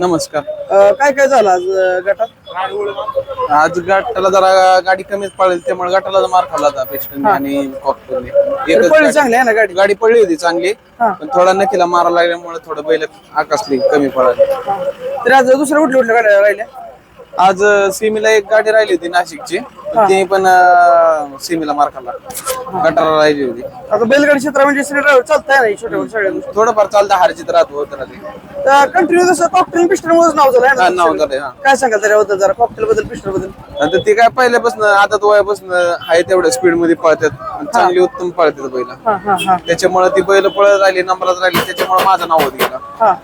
नमस्कार. अ, काय काय झालं आज अ, गटात? आज गाठाला जरा गाडी कमीच पळेल त्यामुळे गाठाला मार खाल्ला होता पिस्टन आणि कॉकटेलने. एकच पळी गाडी- चांगली आहे ना गाडी? गाडी पडली होती चांगली हा. पण थोडा नखीला मारा लागल्यामुळे थोडं बैल आकासली कमी पळाली. तर आज दुसऱ्या कुठल्या कुठल्या गाड्या राहिल्या? आज सिमीला एक गाडी राहिली होती नाशिकची. ती पण अं, सिमीला मार खाल्ला गटाला राहिली होती. आता बैलगाडी क्षेत्र म्हणजे ड्रायव्हर चालताय ना छोट्या मोठ्या सगळ्या गोष्टी थोडंफार चालतं हारजीत राहत होत राहते कंटिन्यू जसं कॉकटेल पिस्टन मध्येच नाव झालं हा, नाव झालंय, हा. काय सांगाल त्याच्याबद्दल जरा कॉकटेल बद्दल पिस्टनबद्दल? आता ते काय पहिल्यापासून आता वयापासून आहे तेवढ्या स्पीडमध्ये पळतात. आणि चांगली उत्तम पळतात बैल. हा हा हा. त्याच्यामुळे ती बैल पळत राहिली नंबरात राहिली त्याच्यामुळे माझं नाव होत गेलं. हा.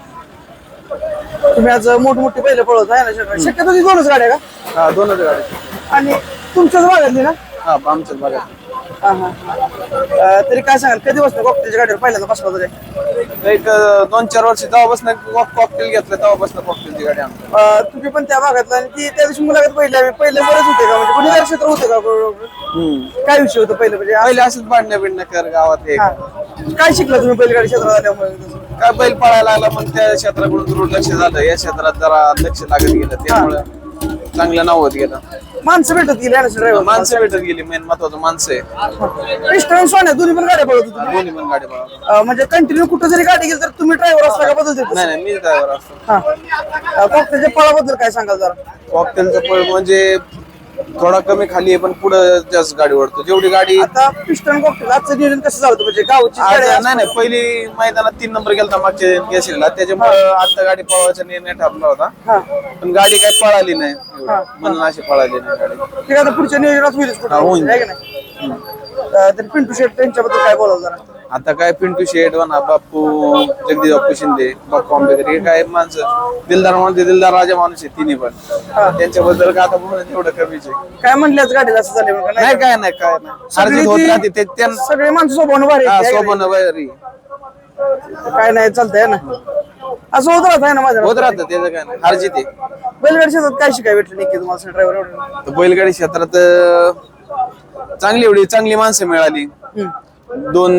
तुम्ही आज मोठमोठी बैल पळवत आहे ना. शक्यतो ती दोनच गाड्या का? हा दोनच गाडी आणि तुमच्याच भागातली ना? हा आमच्याच भागात हा हा. अ, तरी काय सांगाल कधी बसतो कॉकटेलच्या गाडीवर पहिल्यांदा बसला तरी एक अं, दोन चार वर्ष तेव्हापासून कॉकटेल घेतलं तेव्हापासून कॉकटेलची गाडी आमची अ, तुम्ही पण त्या भागातला आणि ती त्या दिवशी मुलाखत पहिले पहिले बरेच होते का? म्हणजे गुन्हेगार क्षेत्र होते का. काय विषय होता पहिले? म्हणजे पहिले असंच भांडणं बिंडणं कर गावात हे हा. काय शिकला तुम्ही बैलगाडी क्षेत्रात आल्यामुळे? काय बैल पळायला लागला मग त्या क्षेत्राकडून दुर्लक्ष झालं. या क्षेत्रात जरा लक्ष लागत गेलं त्यामुळे चांगलं नाव होत गेलं. माणसं भेटत गेली ड्रायव्हर माणसं भेटत गेली मेन महत्वाचं माणसं आहे. पिस्टन सोन्या दोन्ही पण गाड्या पळत होती दोन्ही पण गाडी पळावं अ, म्हणजे कंटिन्यू कुठं जरी गाडी गेली तर तुम्ही ड्रायव्हर असला का बदल देतो नाही नाही मी ड्रायव्हर असतो. हा. कॉकटेलच्या पळाबद्दल काय सांगाल जरा? कॉकटेलचं पळ म्हणजे थोडा कमी खाली आहे पण पुढे जास्त गाडी ओढतो. जेवढी गाडी आता पिस्टन कॉकटेल आजचं नियोजन कसं झालं होतं? म्हणजे गावची आज गाडी नाही नाही पहिली मैदानात तीन नंबर गेलता मागच्या केसरीला त्याच्यामुळे आता गाडी पळवायचा निर्णय ठरला होता. हा. पण गाडी काही पळाली नाही. एवढी. म्हणून अशी पळाली नाही गाडी. ठीक आहे आता पुढच्या नियोजनात होईलच कुठं हा, होईल. आहे का नाही? अ, तर पिंटू शेट त्यांच्याबद्दल काय बोलाल जरा? आता काय पिंटू शेठ म्हणा बाप्पू जगदीश बाप्पू शिंदे बाप्पू आंबेकर हे काय माणसं दिलदार म्हणजे दिलदार राजा माणूस आहे तिन्ही पण. त्यांच्याबद्दल काय आता बोलणं तेवढं कमीच आहे. काय म्हणल्याच गाडीला असं झालं का? नाही काय नाही काय नाही. अर्जित होत राहते ते त्यांना सगळे माणसं भारी आहेत, का सोबत वैरी नाही? काय नाही चालतंय ना? असं होत राहत आहे ना माझ्या होत राहतं त्याचं काय नाही. अर्जित आहे. बैलगाडी शेतात काय शिकाय भेटलं नाही की तुम्हाला ड्रायव्हर एवढं? तर बैलगाडी क्षेत्रात अं, चांगली एवढी चांगली माणसं मिळाली. दोन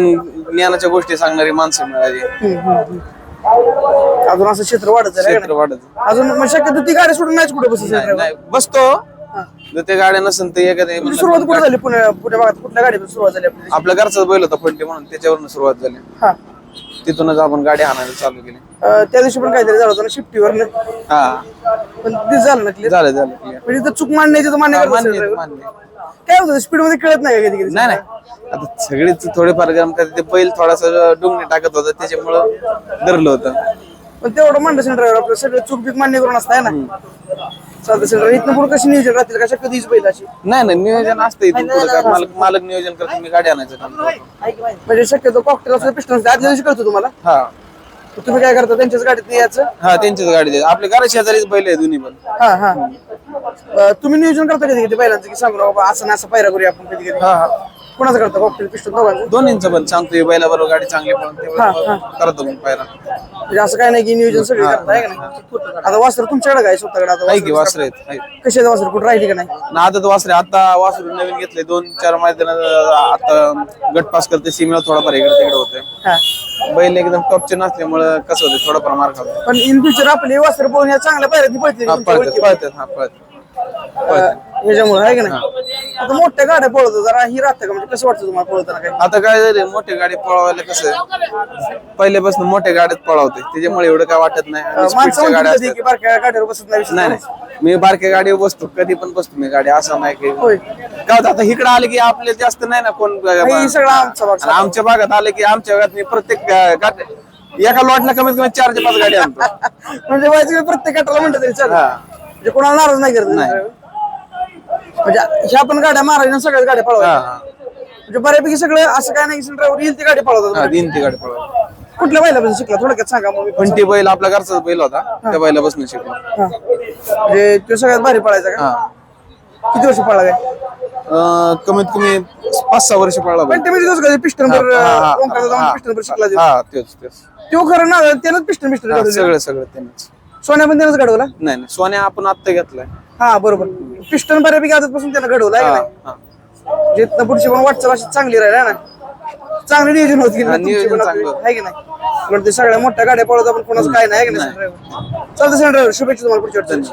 ज्ञानाच्या गोष्टी सांगणारी माणसं मिळाली. अजून असं क्षेत्र वाढत आहे क्षेत्र वाढत अजून मग शक्यतो ती गाडी सोडून नाहीच कुठे बसत नाही नाही, बसतो. जर ते गाड्या नसेल तर एखाद्या सुरुवात कुठे झाली? पुण्या पुण्या भागात कुठल्या गाडीतून सुरुवात झाली आपली? आपल्या घरचाच बैल होता फंटे म्हणून. त्याच्यावरून सुरुवात झाली. हा. तिथूनच आपण गाडी हाणायला चालू केली. अं, त्या दिवशी पण काहीतरी झालं होतं ना शिफ्टीवर हा. पण ते झालं ना क्लिअर झालं झालं clear. म्हणजे चूक मांडण्याची तर मान्य करत असेल मान्य driver. मान्य. काय होतं? स्पीडमध्ये कळत नाही कधी कधी नाही नाही. आता सगळीच थोडेफार गरम करते ते बैल थोडासा डुंगणे टाकत होता त्याच्यामुळं धरलं होतं. पण तेवढं असेल ड्रायव्हर आपलं सगळं चूक बीक मान्य करून असताय ना? चालतं असेल इथनं पुढे कशी नियोजन राहतील? का शक्यतो हीच बैल अशी? नाही नाही नियोजन असतं इथून पुढं. काय मालक मालक नियोजन करतो मी गाडी आणायचं काम करतो. म्हणजे शक्यतो कॉकटेल असं पिस्टन आदल्या दिवशी कळतो तुम्हाला? हा. तर तुम्ही काय करता? त्यांच्याच गाडीत यायचं हा त्यांचीच गाडी द्यायची आपल्या घरा शेजारीच बैल आहे दोन्ही पण. हा हा. अं, तुम्ही नियोजन करता कधी कधी बैलांचं? की सांगू बाबा असं ना असं पायरा करूया आपण कधी कधी. हा हा. कोणाचं करता? कॉकटेल पिस्टन दोघांचं? दोन्हींचं पण सांगतो बैला बरोबर गाडी चांगली पण करतो मग पायरा. म्हणजे असं काय नाही की नियोजन सगळे करताय का नाही? आता वासर तुमच्याकडे काय? स्वतःकडे आता आहे की वासर वासरे आहेत कसे वासर? कुठे राहिली का नाही? ना आता तो वासरे आता वासरू नवीन घेतले दोन चार मैदान आता गट पास करते सीमेला थोडाफार इकडे तिकडे होते. हा. बैल एकदम टॉपचे नसल्यामुळं कसं होते? थोडाफार मार खातो. पण इन फ्युचर आपले वासर पाहून या चांगल्या पळते हा पळतात पळतात हा पळतात. ह्याच्यामुळे आहे का नाही? आता मोठ्या गाड्या पळवतो जरा ही राहतं का? म्हणजे कसं वाटतं तुम्हाला पळवताना काय आता काय झाले मोठी गाडी पळवायला कसं पहिल्यापासून मोठ्या गाड्यात पळवते. त्याच्यामुळे एवढं काय वाटत नाही. आणि माणसं म्हणतात असतात. बारक्या गाडीवर बसत नाही विषय नाही नाही. मी बारक्या गाडीवर बसतो कधी पण बसतो मी गाडी असं नाही की होय. काय होतं आता इकडे आले की आपले जास्त नाही ना कोण हे सगळं आमचा भाग आणि आमच्या भागात आले की आमच्या भागात मी प्रत्येक गा- एका लॉटला कमीत कमी चार ते पाच गाडी आणतो. म्हणजे व्हायचं प्रत्येक गटाला म्हणतात तरी चालेल. हा. म्हणजे कोणाला नाराज नाही करत. नाही. म्हणजे ह्या पण गाड्या महाराजांना सगळ्याच गाड्या हा, पळवतात हा. म्हणजे बऱ्यापैकी सगळं असं काय नाही ड्रायव्हर येईल ती गाडी पळवतात. दिन ती गाडी पळवा कुठल्या बैला पण शिकला? थोडक्यात सांगा मग मी पण. पण ती बैल आपल्या घरचाच बैल होता. त्या बैला बसून शिकलो. हा. म्हणजे तो सगळ्यात भारी पळायचा का? हा. किती वर्ष पळला काय? अं, कमीत कमी पाच सहा वर्ष पळला बैल पण ते म्हणजे पिस्टन वर हा, हा, ओंकारचा जाऊन हा. शिकला तो. हा तेच तेच. तो खरं ना त्यानंच पिस्टन पिस्टन हा, सगळं सगळं त्यांनीच. सोन्या पण त्यानंच घडवला? नाही नाही सोन्या आपण आत्ता घेतलाय. हा बरोबर. पिस्टन बऱ्यापैकी आजपासून त्यानं घडवलं आहे का हा, नाही. जिथनं पुढची पण वाटचाल अशी चांगली राहिली ना? चांगली नियोजन होत गेली ना हा, तुमची नियोजन पण चांगलं आपली, आहे की नाही? सगळ्या मोठ्या गाड्या पळवत आपण कोणाचं काय नाही आहे की नाही चालतं सर ड्रायव्हर शुभेच्छा तुम्हाला पुढच्या अडचणी